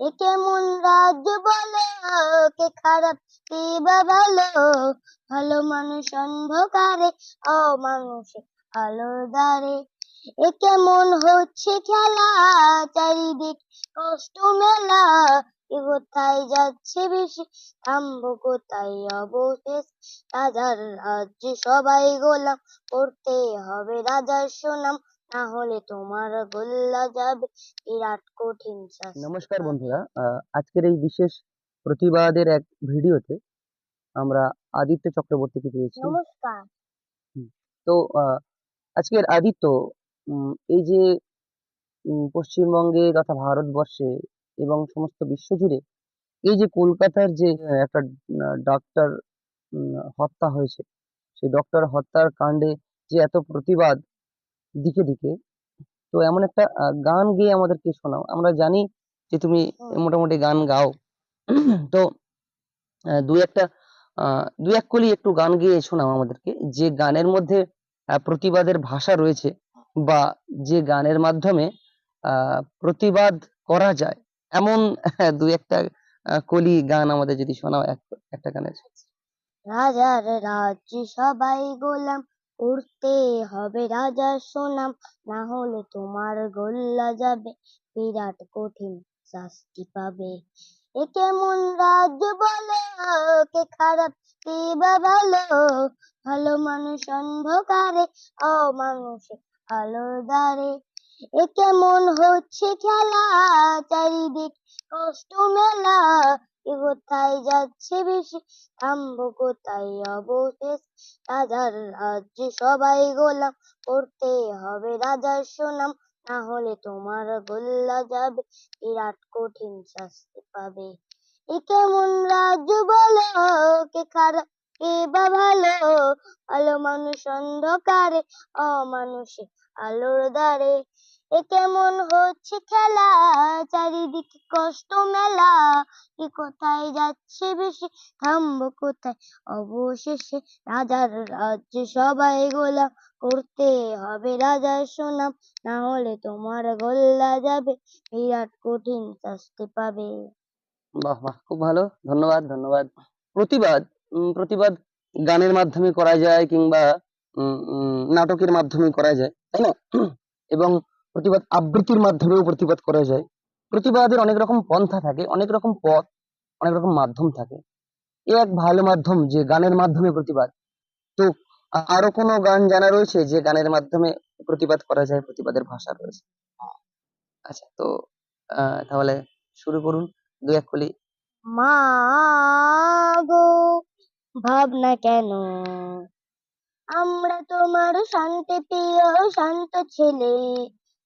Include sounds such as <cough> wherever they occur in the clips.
এ কেমন রাজ্য বলো কে খারাপ কে বা ভালো ভালো মানুষ অন্ধকারে, অমানুষে আলোর দ্বারে। এ কেমন হচ্ছে খেলা, চারিদিক কষ্ট মেলা। এ কোথায় যাচ্ছে বেশি, থামবো কোথায় অবশেষ? রাজার রাজ্যে সবাই গোলাম, করতে হবে রাজার সুনাম। না হলে তোমার গোল্লা যাবে বিরাট কঠিন শাস্তি। নমস্কার বন্ধুরা আহ, আজকের এই বিশেষ প্রতিবাদের এক ভিডিওতে আমরা আদিত্য চক্রবর্তীকে পেয়েছি। নমস্কার। তো আহ, আজকের আদিত্য উম, এই যে উম, পশ্চিমবঙ্গে তথা ভারতবর্ষে এবং সমস্ত বিশ্বজুড়ে এই যে কলকাতার যে আহ, একটা ডক্টর হত্যা হয়েছে সেই ডক্টর হত্যার কাণ্ডে যে এত প্রতিবাদ দিকে দিকে। তো এমন একটা গান গেয়ে আমাদেরকে শোনাও। আমরা জানি যে তুমি মোটামুটি গান গাও। তো দুই একটা দুই এক কলি একটু গান গেয়ে শোনাও আমাদেরকে। যে গানের মধ্যে প্রতিবাদের ভাষা রয়েছে বা যে গানের মাধ্যমে আহ, প্রতিবাদ করা যায় এমন <laughs> দুই একটা কলি গান আমাদের যদি শোনাও এক একটা গানের। রাজার রাজ্যে সবাই গোলাম করতে হবে রাজার সুনাম না হলে তোমার গোল্লা যাবে। বিরাট কঠিন শাস্তি পাবে। এ কেমন রাজ্য বলো? কে খারাপ, কে বা ভালো? ভালো মানুষ অন্ধকারে, অমানুষে আলোর দ্বারে। এ কেমন হচ্ছে খেলা? চারিদিক কষ্ট মেলা কোথায় যাচ্ছে বেশি? থামবো কোথায়? অবশেষ রাজার রাজ্যে সবাই গোলাম করতে হবে। রাজার সুনাম না হলে তোমার গোল্লা যাবে। বিরাট কঠিন শাস্তি পাবে। এ কেমন রাজ্য বলো? কে খারাপ, কে বা ভালো? ভালো মানুষ অন্ধকারে, অমানুষে আলোর দ্বারে। এ কেমন হচ্ছে খেলা? চারিদিকে কষ্ট মেলা। কি কোথায় যাচ্ছে বেশি? থামবো কোথায়? অবশেষে রাজার রাজ্যে সবাই গোলাম করতে হবে রাজার সুনাম। না হলে তোমার গোল্লা যাবে, বিরাট কঠিন শাস্তি পাবে। বাহ বাহ, খুব ভালো। ধন্যবাদ ধন্যবাদ। প্রতিবাদ প্রতিবাদ গানের মাধ্যমে করা যায় কিংবা নাটকের মাধ্যমে করা যায়, তাই না? <clears throat> এবং প্রতিবাদ আবৃত্তির মাধ্যমেও প্রতিবাদ করা যায়। প্রতিবাদের অনেক রকম পন্থা থাকে, অনেক রকম পথ, অনেক রকম মাধ্যম থাকে। এ এক ভালো মাধ্যম যে গানের মাধ্যমে প্রতিবাদ। তো আরও কোনো গান জানা রয়েছে যে গানের মাধ্যমে প্রতিবাদ করা যায়, প্রতিবাদের ভাষা রয়েছে? আচ্ছা তো তাহলে শুরু করুন। দু এক কলি। মা গো, ভাবনা কেন? আমরা তোমার শান্তি প্রিয়, শান্ত ছেলে।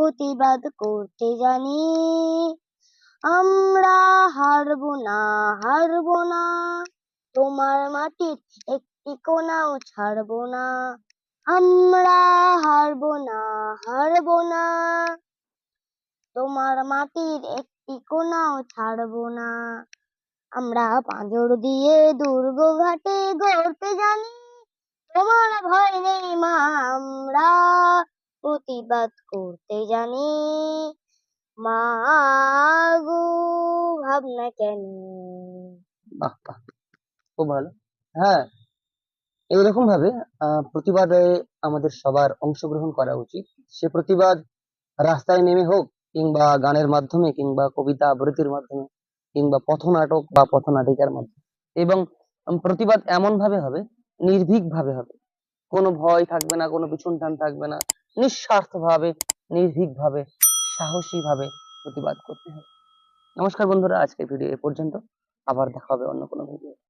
প্রতিবাদ করতে জানি। আমরা হারবো না হারবো না। তোমার মাটির একটি কোনাও ছাড়বো না। আমরা হারবো না হারবো না। তোমার মাটির একটি কোনাও ছাড়বো না। আমরা পাঁজর দিয়ে দুর্গ ঘাটে গড়তে জানি। তোমার ভয় নেই মা, আমরা প্রতিবাদ করতে জানি। মা গো, ভাবনা কেন? খুব ভালো। হ্যাঁ এইরকম ভাবে প্রতিবাদে আমাদের সবার অংশগ্রহণ করা উচিত। সে প্রতিবাদ রাস্তায় নেমে হোক, কিংবা গানের মাধ্যমে, কিংবা কবিতা আবৃত্তির মাধ্যমে, কিংবা পথনাটক বা পথনাটিকার মাধ্যমে। এবং প্রতিবাদ এমন ভাবে হবে নির্ভীক ভাবে হবে। কোনো ভয় থাকবে না, কোনো পিছন টান থাকবে না। নিঃস্বার্থ নির্ভীকভাবে, সাহসীভাবে ভাবে সাহসী ভাবে প্রতিবাদ করতে হবে। নমস্কার বন্ধুরা, আজকের ভিডিও এ পর্যন্ত। আবার দেখা হবে অন্য কোনো ভিডিও